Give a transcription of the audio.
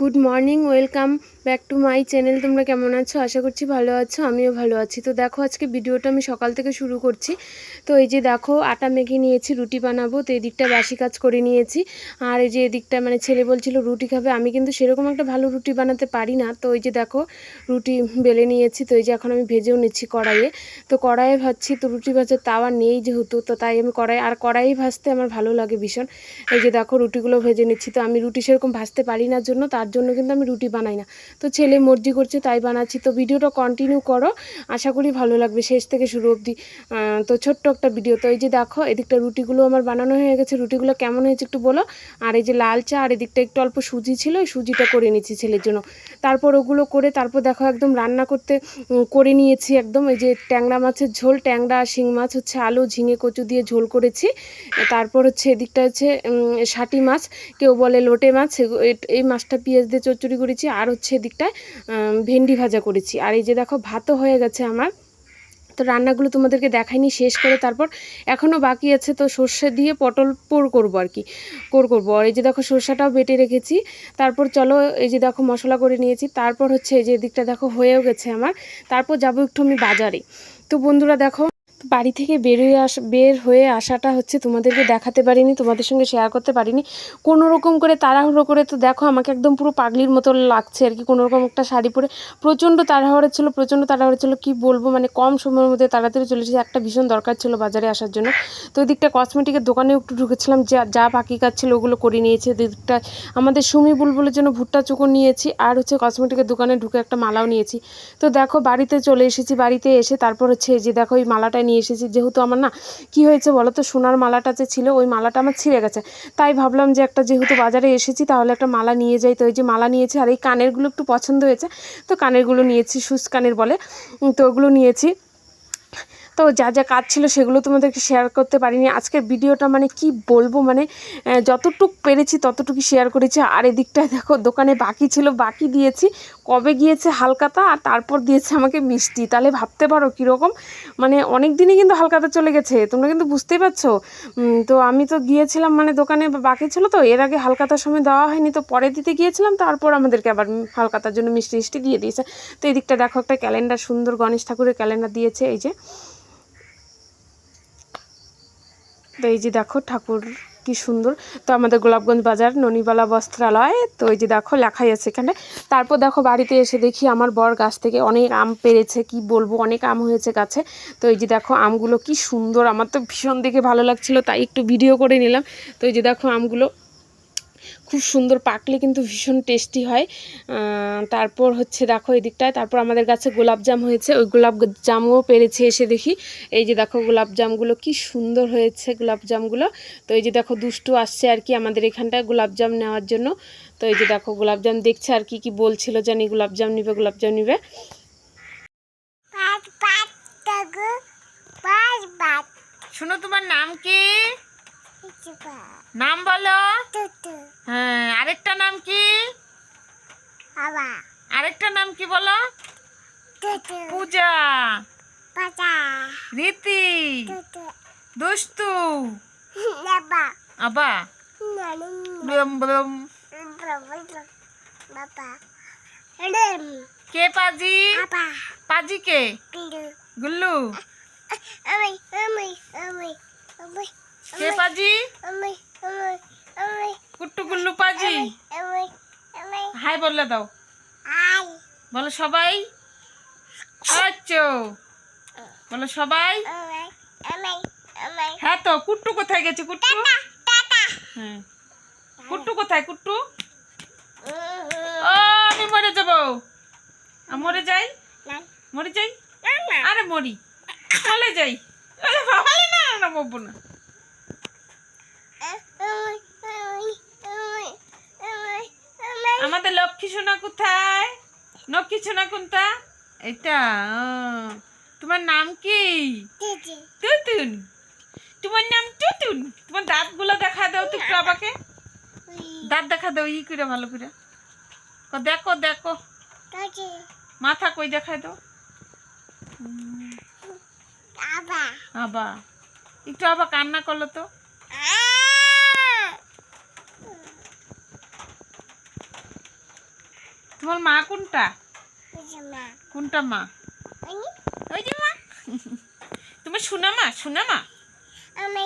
Good morning welcome back to my channel তোমরা কেমন আছো? আশা করছি ভালো আছো, আমিও ভালো আছি। তো দেখো, আজকে ভিডিওটা আমি সকাল থেকে শুরু করছি। তো এই যে দেখো, আটা মেখে নিয়েছি, রুটি বানাবো, তো এদিকটা বাসি কাজ করে নিয়েছি। আর এই যে এদিকটা মানে ছেলে বলছিল, রুটি খাবে। আমি কিন্তু সেরকম একটা ভালো রুটি বানাতে পারি না। তো এই যে দেখো, রুটি বেলে নিয়েছি, তো এই যে এখন আমি ভেজেও নিচ্ছি কড়াইয়ে। তো কড়াইয়ে ভাজছি, তো রুটি ভাজার তাওয়া নেই যেহেতু, তো তাই আমি কড়াই, আর কড়াই ভাজতে আমার ভালো লাগে ভীষণ। এই যে দেখো, রুটিগুলো ভেজে নিচ্ছি। তো আমি রুটি সেরকম ভাজতে পারি না, জন্য তার জন্য কিন্তু আমি রুটি বানাই না। তো ছেলে মর্জি করছে, তাই বানাচ্ছি। তো ভিডিওটা কন্টিনিউ করো। আশা করি ভালো লাগবে শেষ থেকে শুরু অবধি। তো ছোট্ট একটা ভিডিও তো এই যে দেখো, এদিকটা রুটিগুলো আমার বানানো হয়ে গেছে। রুটিগুলো কেমন হয়েছে একটু বলো। আর এই যে লাল চা আর এদিকটা একটু অল্প সুজি ছিল, ওই সুজিটা করে নিচ্ছি ছেলের জন্য। তারপর ওগুলো করে, তারপর দেখো একদম রান্না করতে করে নিয়েছি একদম। এই যে ট্যাংরা মাছের ঝোল, ট্যাংরা, শিং মাছ, হচ্ছে আলু, ঝিঙে, কচু দিয়ে ঝোল করেছি। তারপর হচ্ছে এদিকটা হচ্ছে ষাটি মাছ, কেউ বলে লোটে মাছ এই মাছটা পেঁয়াজ দিয়ে চচ্চড়ি করেছি। আর হচ্ছে এদিকটায় উম, ভেন্ডি ভাজা করেছি। আর এই যে দেখো ভাতও হয়ে গেছে আমার। তো রান্নাগুলো তোমাদেরকে দেখাইনি শেষ করে তারপর এখনও বাকি আছে তো সর্ষে দিয়ে পটল পোড় করব আর কি কোর করব। আর এই যে দেখো সর্ষাটাও বেটে রেখেছি। তারপর চলো এই যে দেখো মশলা করে নিয়েছি। তারপর হচ্ছে এই যে দিকটা দেখো হয়েও গেছে আমার। তারপর যাব একটু আমি বাজারে। তো বন্ধুরা দেখো বাড়ি থেকে বেরোয় আস, বের হয়ে আসাটা হচ্ছে তোমাদেরকে দেখাতে পারিনি, তোমাদের সঙ্গে শেয়ার করতে পারিনি। কোনো রকম করে তাড়াহুড়ো করে তো দেখো, আমাকে একদম পুরো পাগলির মতো লাগছে আর কি কোনো রকম একটা শাড়ি পরে। প্রচণ্ড তাড়াহুড়ো ছিল, প্রচণ্ড তাড়াহুড়ো ছিল, কি বলব মানে কম সময়ের মধ্যে তাড়াতাড়ি চলে এসেছি। একটা ভীষণ দরকার ছিল বাজারে আসার জন্য। তো ওদিকটা কসমেটিকের দোকানেও একটু ঢুকেছিলাম, যা যা বাকি কাজ ছিল ওগুলো করে নিয়েছি। ওদিকটা আমাদের সুমি বুলবুলের জন্য ভুট্টা চুকো নিয়েছি আর হচ্ছে কসমেটিকের দোকানে ঢুকে একটা মালাও নিয়েছি। তো দেখো, বাড়িতে চলে এসেছি, বাড়িতে এসে তারপর হচ্ছে এই যে দেখো ওই মালাটা নিয়ে এসেছি। যেহেতু আমার না, কি হয়েছে বলো তো সোনার মালাটা যে ছিল, ওই মালাটা আমার ছিঁড়ে গেছে। তাই ভাবলাম যে একটা যেহেতু বাজারে এসেছি, তাহলে একটা মালা নিয়ে যাই। তো ওই যে মালা নিয়েছি, আর এই কানেরগুলো একটু পছন্দ হয়েছে, তো কানেরগুলো নিয়েছি সুস কানের বলে। তো ওগুলো নিয়েছি। তো যা যা কাজ ছিল সেগুলো তোমাদেরকে শেয়ার করতে পারিনি। আজকের ভিডিওটা মানে কি বলব? মানে যতটুক পেরেছি ততটুকু শেয়ার করেছি। আর এদিকটায় দেখো, দোকানে বাকি ছিল, বাকি দিয়েছি। কবে গিয়েছে হালকাতা? আর তারপর দিয়েছে আমাকে মিষ্টি। তাহলে ভাবতে পারো কীরকম? মানে অনেক দিনই কিন্তু হালকাতা চলে গেছে। তোমরা কিন্তু বুঝতেই পারছ? তো আমি তো গিয়েছিলাম মানে দোকানে বাকি ছিল তো। এর আগে হালকাতার সময় দেওয়া হয়নি। তো পরে দিতে গিয়েছিলাম। তারপর আমাদেরকে আবার হালকাতার জন্য মিষ্টি মিষ্টি দিয়ে দিয়েছে। তো এদিকটা দেখো একটা ক্যালেন্ডার সুন্দর। গণেশ ঠাকুরের ক্যালেন্ডার দিয়েছে। এই যে তো এই যে দেখো ঠাকুর কি সুন্দর। তো আমাদের গোলাপগঞ্জ বাজার ননিবালা বস্ত্রালয়, তো এই যে দেখো লেখাই আছে এখানে। তারপর দেখো বাড়িতে এসে দেখি আমার বর গাছ থেকে অনেক আম পেরেছে, কি বলব, অনেক আম হয়েছে গাছে। তো এই যে দেখো আমগুলো কি সুন্দর, আমার তো ভীষণ দেখে ভালো লাগছিল, তাই একটু ভিডিও করে নিলাম। তো এই যে দেখো আমগুলো খুব সুন্দর পাকলে কিন্তু ভীষণ টেস্টি হয়। তারপর হচ্ছে দেখো এদিকটায় তারপর আমাদের গাছে গোলাপজাম হয়েছে ওই গোলাপ জামও পেরেছে এসে দেখি। এই যে দেখো গোলাপজামগুলো কি সুন্দর হয়েছে গোলাপজামগুলো তো এই যে দেখো দুষ্টু আসছে আর কি আমাদের এখানটায় গোলাপজাম নেওয়ার জন্য। তো এই যে দেখো গোলাপজাম দেখছে আর কি কি বলছিল জানি গোলাপজাম নিবে গোলাপজাম নিবে। শুনো তোমার নাম কি? নাম বলো হ্যাঁ আরেকটা নাম কি আরেকটা নাম কি বলো পূজা রীতি দুষ্টু আবা কে পাজি পাজি কে গুল্লু কে পাজি? কুট্টু গুল্লু পাজি? হাই বললে দাও। বলো সবাই। আচ্ছো বলো সবাই। হ্যাঁ তো কুট্টু কোথায় গেছে কুট্টু? টাটা হ্যাঁ। কুট্টু কোথায় কুট্টু? ও আমি মরে যাব। মরে যাই? মরে যাই? আরে মরি। চলে যাই। বাবা। না না, না না। আমাদের লক্ষ্মী সোনা কোথায়? লক্ষ্মী সোনা কোনটা? এটা তোমার নাম কি? টুতুন তোমার নাম টুতুন তোমার দাঁতগুলো দেখা দাও তো আমাকে। দাঁত দেখা দাও ই করে ভালো করে। দেখো দেখো। মাথা কই দেখায় দাও। আবা একটু আবার কান্না করল তো। তোমার মা কোনটা? মা। কোনটা মা? ওই যে মা। তোমার সোনা মা সোনা মা আমি